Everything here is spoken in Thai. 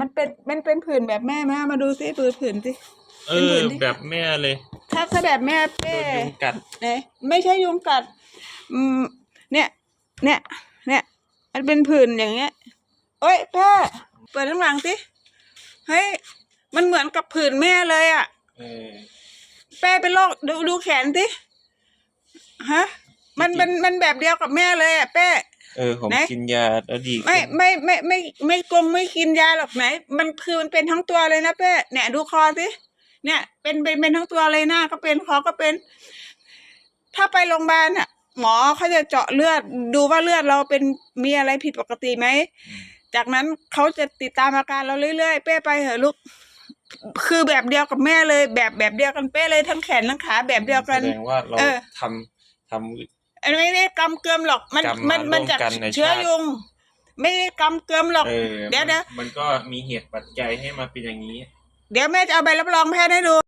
มันเป็นมันเป็นผื่นแบบแม่ไหมมาดูซิดูผื่นสิ เอเป็นอผื่นที่แบบแม่เลยถ้าถ้าแบบแม่โดเป้นยุงกัดไหนไม่ใช่ยุงกัดอืมเนี่ย เนี่ย เนี่ย มันเป็นผื่นอย่างเงี้ยโอ้ยแป้เปิดข้างหลังสิเฮ้ยมันเหมือนกับผื่นแม่เลยอะ เออ แป้เป็นโรคดูดูแขนสิฮะมันมันมันแบบเดียวกับแม่เลยอะแป้ เออผมไหนกินยาแล้วดีขึ้น ไม่ไม่ไม่ไม่ไม่กงไม่กินยาหรอกไหน มันคือมันเป็นทั้งตัวเลยนะเป้เนี่ยดูคอสิเนี่ย เป็นเป็นเป็นทั้งตัวเลยหน้าก็เป็นคอก็เป็น ถ้าไปโรงพยาบาลอะ หมอเขาจะเจาะเลือด ดูว่าเลือดเราเป็นมีอะไรผิดปกติไหม จากนั้นเขาจะติดตามอาการเราเรื่อยๆ เป้ไปเถอะลูก คือแบบเดียวกับแม่เลย แบบแบบเดียวกันเป้เลยทั้งแขนทั้งขาแบบเดียวกัน แสดงว่าเราเออ ทำทำ อันไม่ได้กำเกิมหรอกมันกรรมมันมามันร่วมจากกันในเชื้อชาติ ยุง ไม่ได้กำเกิมหรอก เออเดี๋ยวมันเดี๋ยวมันก็มีเหตุปัจจัยให้มาเป็นอย่างนี้ เดี๋ยวแม่จะเอาใบรับรองแพทย์ให้ดู